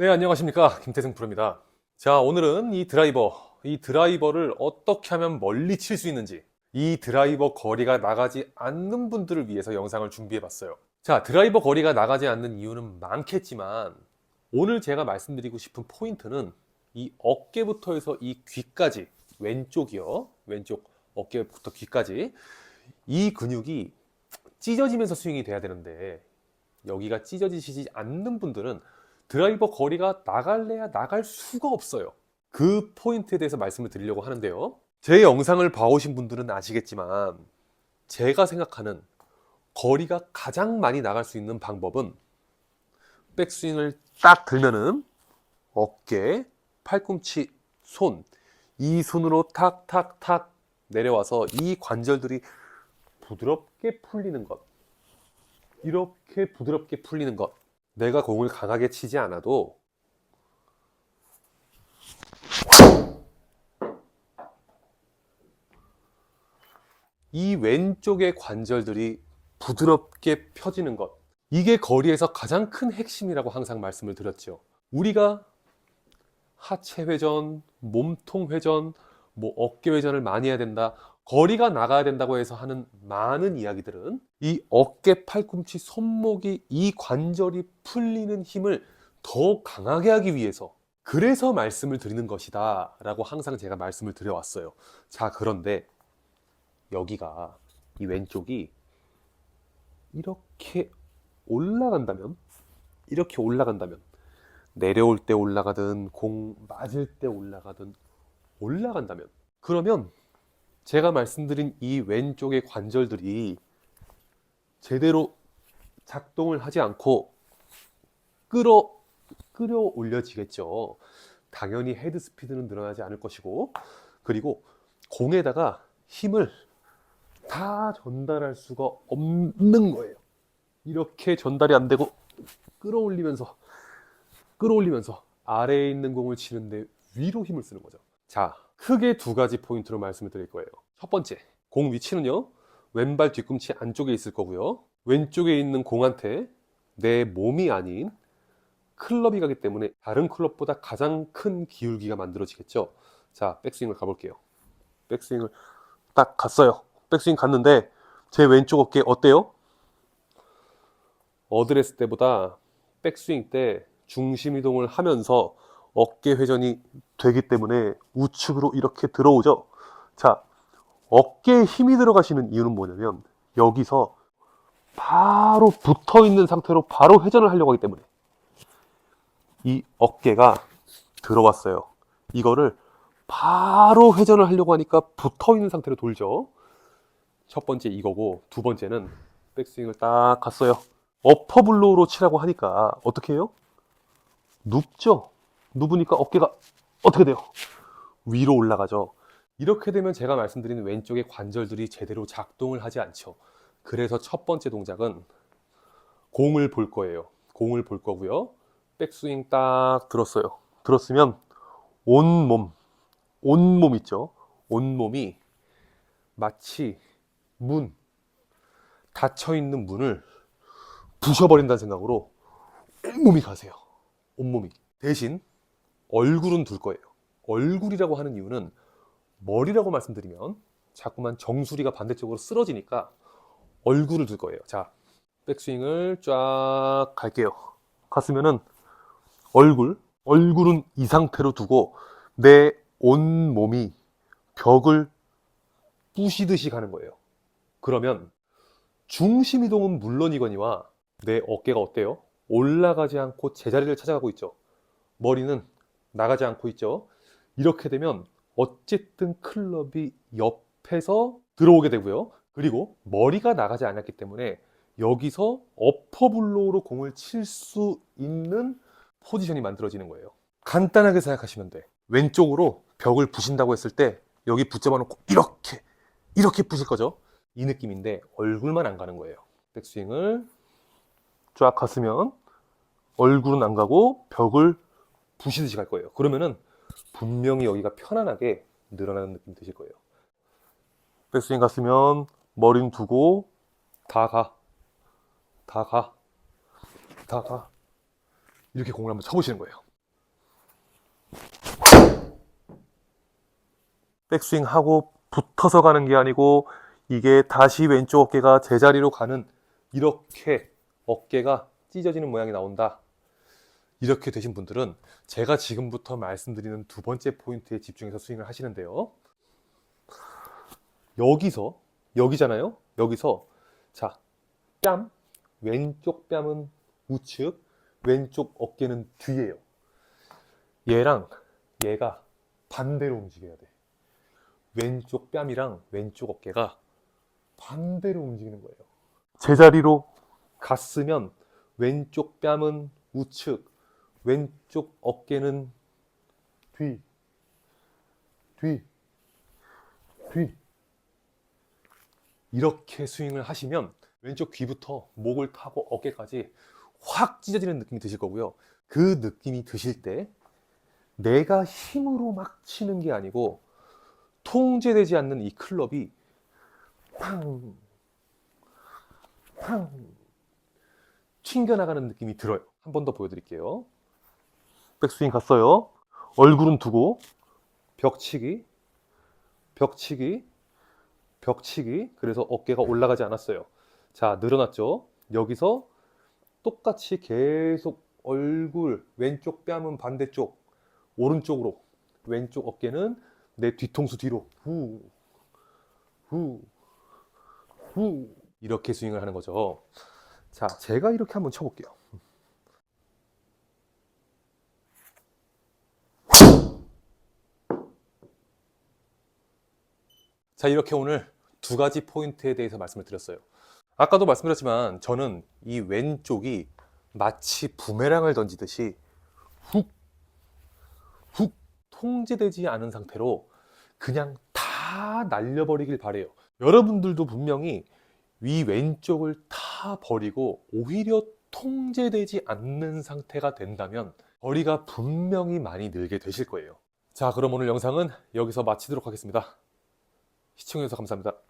네, 안녕하십니까. 김태승 프로입니다. 자, 오늘은 이 드라이버, 이 드라이버를 어떻게 하면 멀리 칠 수 있는지, 이 드라이버 거리가 나가지 않는 분들을 위해서 영상을 준비해 봤어요. 자, 드라이버 거리가 나가지 않는 이유는 많겠지만, 오늘 제가 말씀드리고 싶은 포인트는 이 어깨부터 해서 이 귀까지, 왼쪽이요. 왼쪽 어깨부터 귀까지, 이 근육이 찢어지면서 스윙이 돼야 되는데, 여기가 찢어지시지 않는 분들은 드라이버 거리가 나갈래야 나갈 수가 없어요. 그 포인트에 대해서 말씀을 드리려고 하는데요. 제 영상을 봐오신 분들은 아시겠지만, 제가 생각하는 거리가 가장 많이 나갈 수 있는 방법은 백스윙을 딱 들면은 어깨, 팔꿈치, 손, 이 손으로 탁탁탁 내려와서 이 관절들이 부드럽게 풀리는 것. 이렇게 부드럽게 풀리는 것. 내가 공을 강하게 치지 않아도 이 왼쪽의 관절들이 부드럽게 펴지는 것. 이게 거리에서 가장 큰 핵심이라고 항상 말씀을 드렸죠. 우리가 하체 회전, 몸통 회전, 뭐 어깨 회전을 많이 해야 된다. 거리가 나가야 된다고 해서 하는 많은 이야기들은 이 어깨, 팔꿈치, 손목이 이 관절이 풀리는 힘을 더 강하게 하기 위해서 그래서 말씀을 드리는 것이다 라고 항상 제가 말씀을 드려왔어요. 자, 그런데 여기가 이 왼쪽이 이렇게 올라간다면 이렇게 올라간다면 내려올 때 올라가든 공 맞을 때 올라가든 올라간다면 그러면 제가 말씀드린 이 왼쪽의 관절들이 제대로 작동을 하지 않고 끌어 끌어 올려지겠죠. 당연히 헤드 스피드는 늘어나지 않을 것이고 그리고 공에다가 힘을 다 전달할 수가 없는 거예요. 이렇게 전달이 안 되고 끌어올리면서 끌어올리면서 아래에 있는 공을 치는데 위로 힘을 쓰는 거죠. 자, 크게 두 가지 포인트로 말씀을 드릴 거예요. 첫 번째, 공 위치는요. 왼발 뒤꿈치 안쪽에 있을 거고요. 왼쪽에 있는 공한테 내 몸이 아닌 클럽이 가기 때문에 다른 클럽보다 가장 큰 기울기가 만들어지겠죠. 자, 백스윙을 가볼게요. 백스윙을 딱 갔어요. 백스윙 갔는데 제 왼쪽 어깨 어때요? 어드레스 때보다 백스윙 때 중심 이동을 하면서 어깨 회전이 되기 때문에 우측으로 이렇게 들어오죠. 자, 어깨에 힘이 들어가시는 이유는 뭐냐면 여기서 바로 붙어 있는 상태로 바로 회전을 하려고 하기 때문에 이 어깨가 들어왔어요. 이거를 바로 회전을 하려고 하니까 붙어 있는 상태로 돌죠. 첫 번째 이거고 두 번째는 백스윙을 딱 갔어요. 어퍼블로우로 치라고 하니까 어떻게 해요? 눕죠. 눕으니까 어깨가 어떻게 돼요? 위로 올라가죠. 이렇게 되면 제가 말씀드리는 왼쪽의 관절들이 제대로 작동을 하지 않죠. 그래서 첫 번째 동작은 공을 볼 거예요. 공을 볼 거고요. 백스윙 딱 들었어요. 들었으면 온몸, 온몸 있죠. 온몸이 마치 문, 닫혀 있는 문을 부셔버린다는 생각으로 온몸이 가세요. 온몸이. 대신 얼굴은 둘 거예요. 얼굴이라고 하는 이유는 머리라고 말씀드리면 자꾸만 정수리가 반대쪽으로 쓰러지니까 얼굴을 둘 거예요. 자, 백스윙을 쫙 갈게요. 갔으면은 얼굴, 얼굴은 이 상태로 두고 내 온 몸이 벽을 부시듯이 가는 거예요. 그러면 중심 이동은 물론이거니와 내 어깨가 어때요? 올라가지 않고 제자리를 찾아가고 있죠. 머리는 나가지 않고 있죠. 이렇게 되면 어쨌든 클럽이 옆에서 들어오게 되고요. 그리고 머리가 나가지 않았기 때문에 여기서 어퍼블로우로 공을 칠 수 있는 포지션이 만들어지는 거예요. 간단하게 생각하시면 돼. 왼쪽으로 벽을 부신다고 했을 때 여기 붙잡아 놓고 이렇게 이렇게 부실 거죠. 이 느낌인데 얼굴만 안 가는 거예요. 백스윙을 쫙 갔으면 얼굴은 안 가고 벽을 부시듯이 갈 거예요. 그러면은 분명히 여기가 편안하게 늘어나는 느낌 드실 거예요. 백스윙 갔으면 머리는 두고 다 가. 다 가. 다 가. 이렇게 공을 한번 쳐보시는 거예요. 백스윙 하고 붙어서 가는 게 아니고 이게 다시 왼쪽 어깨가 제자리로 가는 이렇게 어깨가 찢어지는 모양이 나온다. 이렇게 되신 분들은 제가 지금부터 말씀드리는 두 번째 포인트에 집중해서 스윙을 하시는데요. 여기서 여기잖아요. 여기서 자, 뺨 왼쪽 뺨은 우측, 왼쪽 어깨는 뒤에요. 얘랑 얘가 반대로 움직여야 돼. 왼쪽 뺨이랑 왼쪽 어깨가 반대로 움직이는 거예요. 제자리로 갔으면 왼쪽 뺨은 우측, 왼쪽 어깨는 뒤, 뒤, 뒤. 이렇게 스윙을 하시면 왼쪽 귀부터 목을 타고 어깨까지 확 찢어지는 느낌이 드실 거고요. 그 느낌이 드실 때 내가 힘으로 막 치는 게 아니고 통제되지 않는 이 클럽이 팡, 팡 튕겨나가는 느낌이 들어요. 한 번 더 보여드릴게요. 백스윙 갔어요. 얼굴은 두고 벽치기, 벽치기, 벽치기. 그래서 어깨가 올라가지 않았어요. 자, 늘어났죠? 여기서 똑같이 계속 얼굴, 왼쪽 뺨은 반대쪽, 오른쪽으로, 왼쪽 어깨는 내 뒤통수 뒤로, 후, 후, 후. 이렇게 스윙을 하는 거죠. 자, 제가 이렇게 한번 쳐볼게요. 자, 이렇게 오늘 두 가지 포인트에 대해서 말씀을 드렸어요. 아까도 말씀드렸지만 저는 이 왼쪽이 마치 부메랑을 던지듯이 훅, 훅 통제되지 않은 상태로 그냥 다 날려버리길 바래요. 여러분들도 분명히 위 왼쪽을 다 버리고 오히려 통제되지 않는 상태가 된다면 거리가 분명히 많이 늘게 되실 거예요. 자, 그럼 오늘 영상은 여기서 마치도록 하겠습니다. 시청해주셔서 감사합니다.